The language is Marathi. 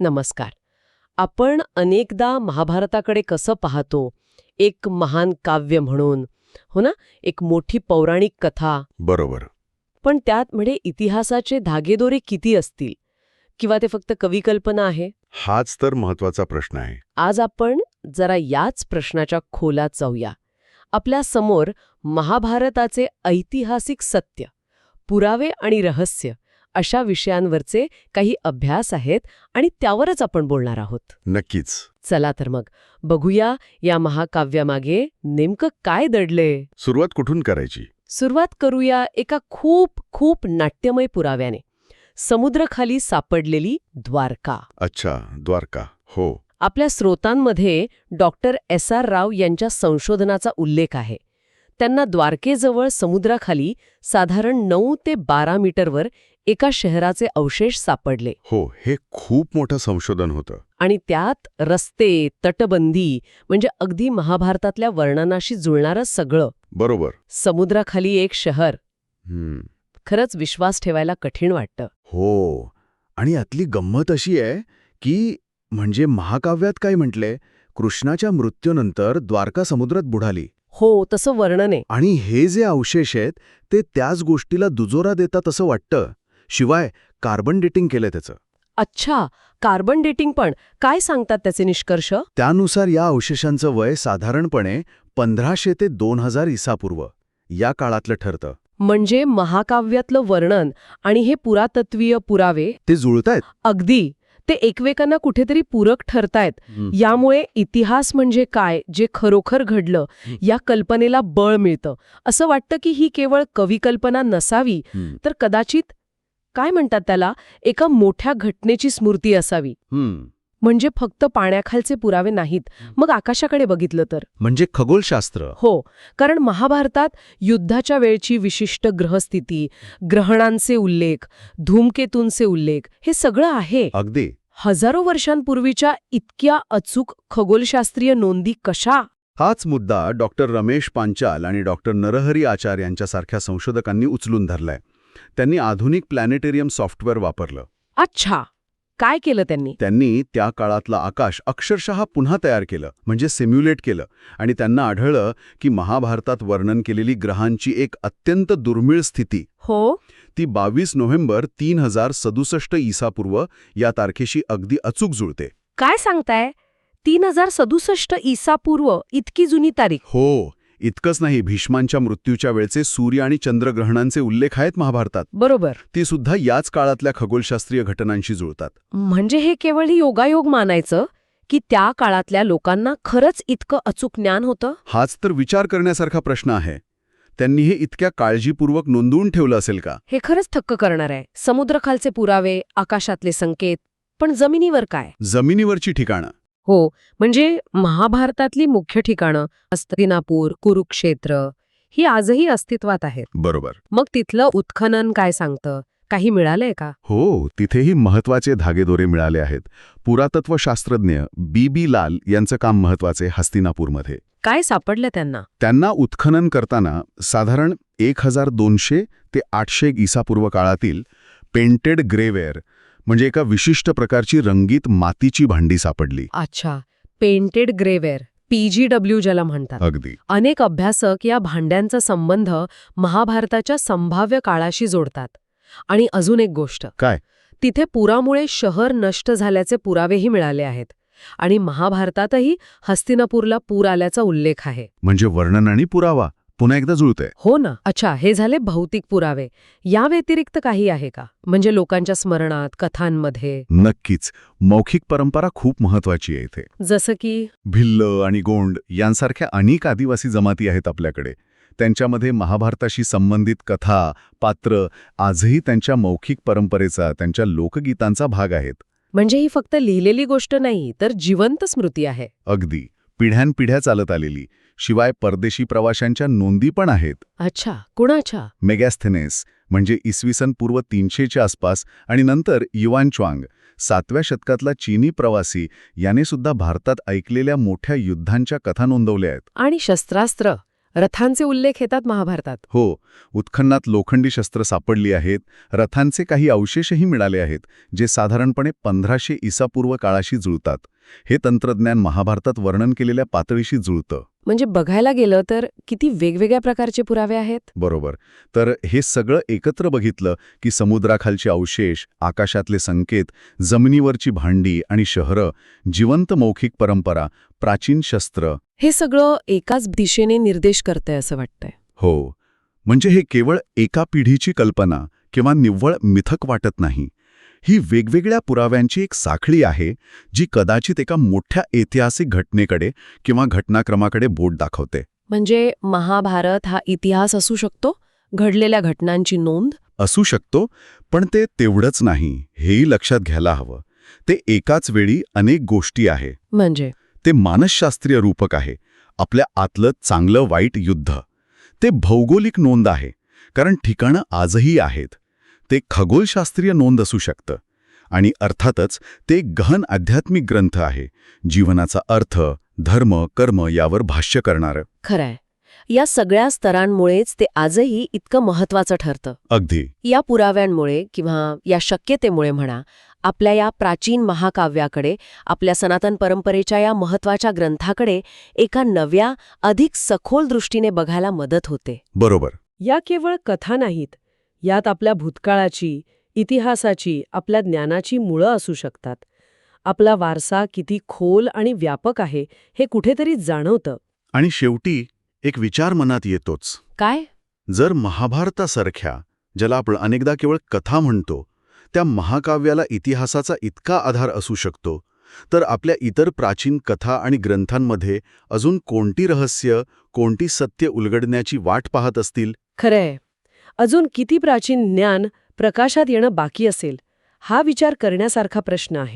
नमस्कार. आपण अनेकदा महाभारताकडे कसं पाहतो? एक महान काव्य म्हणून. हो ना? एक मोठी पौराणिक कथा. बरोबर. पण त्यात म्हणजे इतिहासाचे धागेदोरे किती असतील? किंवा ते फक्त कविकल्पना आहे? हाच तर महत्त्वाचा प्रश्न आहे. आज आपण जरा याच प्रश्नाच्या खोलात जाऊया. आपल्यासमोर महाभारताचे ऐतिहासिक सत्य पुरावे आणि रहस्य अशा विषयांवरचे काही अभ्यास आहेत आणि त्यावरच आपण बोलणार आहोत. नक्कीच. चला तर मग बघूया या महाकाव्यामागे नेमकं काय दडले सुरुवात कुठून करायची? सुरुवात करूया एका खूप खूप नाट्यमय पुराव्याने. समुद्रखाली सापडलेली द्वारका. अच्छा द्वारका. हो. आपल्या स्रोतांमध्ये डॉक्टर एस आर राव यांच्या संशोधनाचा उल्लेख आहे. त्यांना द्वारकेजवळ समुद्राखाली साधारण नऊ ते बारा मीटरवर एका शहराचे अवशेष सापडले. हो हे खूप मोठं संशोधन होतं. आणि त्यात रस्ते तटबंदी म्हणजे अगदी महाभारतातल्या वर्णनाशी जुळणारं सगळं. बरोबर. समुद्राखाली एक शहर. हम्म. खरंच विश्वास ठेवायला कठीण वाटतं. हो आणि यातली गंमत अशी आहे की म्हणजे महाकाव्यात काय म्हटले कृष्णाच्या मृत्यूनंतर द्वारका समुद्रात बुडाली. हो तसं वर्णन आहे. आणि हे जे अवशेष आहेत ते त्याच गोष्टीला दुजोरा देतात असं वाटतं. शिवाय कार्बन डेटिंग केलं त्याचं. अच्छा कार्बन डेटिंग पण. काय सांगतात त्याचे निष्कर्ष? त्यानुसार या अवशेषांचं वय साधारणपणे पंधराशे ते दोन हजार इसापूर्व या काळातलं ठरतं. म्हणजे महाकाव्यातलं वर्णन आणि हे पुरातत्वीय पुरावे ते जुळतायत? अगदी. ते एकमेकांना कुठेतरी पूरक ठरतायत. यामुळे इतिहास म्हणजे काय जे खरोखर घडलं या कल्पनेला बळ मिळतं. असं वाटतं की ही केवळ कविकल्पना नसावी. तर कदाचित काय म्हणतात त्याला एका मोठ्या घटनेची स्मृती असावी. म्हणजे फक्त पाण्याखालचे पुरावे नाहीत. मग आकाशाकडे बघितलं तर? म्हणजे खगोलशास्त्र. हो कारण महाभारतात युद्धाच्या वेळची विशिष्ट ग्रहस्थिती ग्रहणांचे उल्लेख धूमकेतूंचे उल्लेख हे सगळं आहे. अगदी. हजारो वर्षांपूर्वीच्या इतक्या अचूक खगोलशास्त्रीय नोंदी कशा? हाच मुद्दा डॉक्टर रमेश पांचाल आणि डॉक्टर नरहरी आचार यांच्यासारख्या संशोधकांनी उचलून धरलाय. त्यांनी आधुनिक प्लॅनेटेरियम सॉफ्टवेअर वापरलं. अच्छा. काय केलं त्यांनी? त्यांनी त्या काळातलं आकाश अक्षरशः पुन्हा तयार केलं म्हणजे सिम्युलेट केलं. आणि त्यांना आढळलं की महाभारतात वर्णन केलेली ग्रहांची एक अत्यंत दुर्मिळ स्थिती. हो? ती बावीस नोव्हेंबर तीन हजार सदुसष्ट इसापूर्व या तारखेशी अगदी अचूक जुळते. काय सांगताय? तीन हजार सदुसष्ट ईसापूर्व इतकी जुनी तारीख. हो. इतकंच नाही भीष्मांच्या मृत्यूच्या वेळचे सूर्य आणि चंद्रग्रहणांचे उल्लेख आहेत महाभारतात. बरोबर. ती सुद्धा याच काळातल्या खगोलशास्त्रीय घटनांशी जुळतात. म्हणजे हे केवळ ही योगायोग मानायचं की त्या काळातल्या लोकांना खरंच इतकं अचूक ज्ञान होतं? हाच तर विचार करण्यासारखा प्रश्न आहे. त्यांनी हे इतक्या काळजीपूर्वक नोंदवून ठेवलं असेल का? हे खरंच थक्क करणार आहे. समुद्रखालचे पुरावे आकाशातले संकेत पण जमिनीवर काय? जमिनीवरची ठिकाणं. हो म्हणजे महाभारतातली मुख्य ठिकाणं हस्तिनापूर कुरुक्षेत्र ही आजही अस्तित्वात आहेत. बरोबर. मग तिथलं उत्खनन काय सांगतं? काही मिळालंय का? हो तिथेही महत्त्वाचे धागेदोरे मिळाले आहेत. पुरातत्वशास्त्रज्ञ बी बी लाल यांचं काम महत्त्वाचे हस्तिनापूरमध्ये. काय सापडलं त्यांना? त्यांना उत्खनन करताना साधारण एक हजार दोनशे ते आठशे इसापूर्व काळातील पेंटेड ग्रेवेअर म्हणजे एका विशिष्ट प्रकारची रंगीत मातीची भांडी सापडली. अच्छा. पेंटेड ग्रेवेअर पीजीडब्ल्यू ज्याला म्हणतात. अगदी. अनेक अभ्यासक या भांड्यांचा संबंध महाभारताच्या संभाव्य काळाशी जोडतात. आणि अजून एक गोष्ट. काय? तिथे पुरामुळे शहर नष्ट झाल्याचे पुरावेही मिळाले आहेत. आणि महाभारतातही हस्तिनापूरला पूर आल्याचा उल्लेख आहे. म्हणजे वर्णन आणि पुरावा. पुन्हा एकदा जुळतंय. हो ना. अच्छा हे झाले भौतिक पुरावे. या व्यतिरिक्त काही आहे का? म्हणजे लोकांच्या स्मरणात कथांमध्ये? नक्कीच. मौखिक परंपरा खूप महत्वाची आहे इथे. जसं की? भिल्ल आणि गोंड यांसारख्या अनेक आदिवासी जमाती आहेत आपल्याकडे. त्यांच्यामध्ये महाभारताशी संबंधित कथा पात्र आजही त्यांच्या मौखिक परंपरेचा त्यांच्या लोकगीतांचा भाग आहेत. म्हणजे ही फक्त लिहिलेली गोष्ट नाही तर जिवंत स्मृती आहे. अगदी. पिढ्यानपिढ्या चालत आलेली. शिवाय परदेशी प्रवाशांच्या नोंदी पण आहेत. अच्छा कुणाच्या? मेगॅस्थेनेस म्हणजे इसवी सन पूर्व तीनशेच्या आसपास आणि नंतर युवान च्वांग सातव्या शतकातला चीनी प्रवासी याने सुद्धा भारतात ऐकलेल्या मोठ्या युद्धांच्या कथा नोंदवल्या आहेत. आणि शस्त्रास्त्र रथांचे उल्लेख येतात महाभारतात. हो उत्खननात लोखंडी शस्त्र सापडली आहेत रथांचे काही अवशेषही मिळाले आहेत जे साधारणपणे पंधराशे इसापूर्व काळाशी जुळतात. हे तंत्रज्ञान महाभारतात वर्णन केलेल्या पातळीशी जुळतं. म्हणजे बघायला गेलं तर किती वेगवेगळ्या प्रकारचे पुरावे आहेत? बरोबर. तर हे सगळं एकत्र बघितलं की समुद्राखालचे अवशेष आकाशातले संकेत जमिनीवरची भांडी आणि शहरं जिवंत मौखिक परंपरा प्राचीन शस्त्र. हे सगळं एकाच दिशेने निर्देश करतंय असं वाटतंय. हो. म्हणजे हे केवळ एका पिढीची कल्पना किंवा निव्वळ मिथक वाटत नाही. ही वेगवेगळ्या पुराव्यांची एक साखळी आहे जी कदाचित एका मोठ्या ऐतिहासिक घटनेकडे किंवा घटनाक्रमाकडे बोट दाखवते. म्हणजे महाभारत हा इतिहास असू शकतो? घडलेल्या घटनांची नोंद? असू शकतो पण ते तेवढंच नाही हेही लक्षात घ्यायला हवं. ते एकाच वेळी अनेक गोष्टी आहे. म्हणजे? ते मानसशास्त्रीय रूपक आहे आपल्या आतलं चांगलं वाईट युद्ध. ते भौगोलिक नोंद आहे कारण ठिकाणं आजही आहेत. ते खगोलशास्त्रीय नोंद असू शकतं. आणि अर्थातच ते एक गहन आध्यात्मिक ग्रंथ आहे जीवनाचा अर्थ धर्म कर्म यावर भाष्य करणारं. खरंय. या सगळ्या स्तरांमुळेच ते आजही इतकं महत्वाचं ठरतं. अगदी. या पुराव्यांमुळे किंवा या शक्यतेमुळे म्हणा आपल्या या प्राचीन महाकाव्याकडे आपल्या सनातन परंपरेच्या या महत्त्वाच्या ग्रंथाकडे एका नव्या अधिक सखोल दृष्टीने बघायला मदत होते. बरोबर. या केवळ कथा नाहीत यात आपल्या भूतकाळाची इतिहासाची आपल्या ज्ञानाची मुळं असू शकतात. आपला वारसा किती खोल आणि व्यापक आहे हे कुठेतरी जाणवतं. आणि शेवटी एक विचार मनात येतोच. काय? जर महाभारतासारख्या ज्याला आपण अनेकदा केवळ कथा म्हणतो त्या महाकाव्याला इतिहासाचा इतका आधार असू शकतो तर आपल्या इतर प्राचीन कथा आणि ग्रंथांमध्ये अजून कोणती रहस्य कोणती सत्य उलगडण्याची वाट पाहत असतील? खरंय. अजून किती प्राचीन ज्ञान प्रकाशात येणं बाकी असेल हा विचार करण्यासारखा प्रश्न आहे.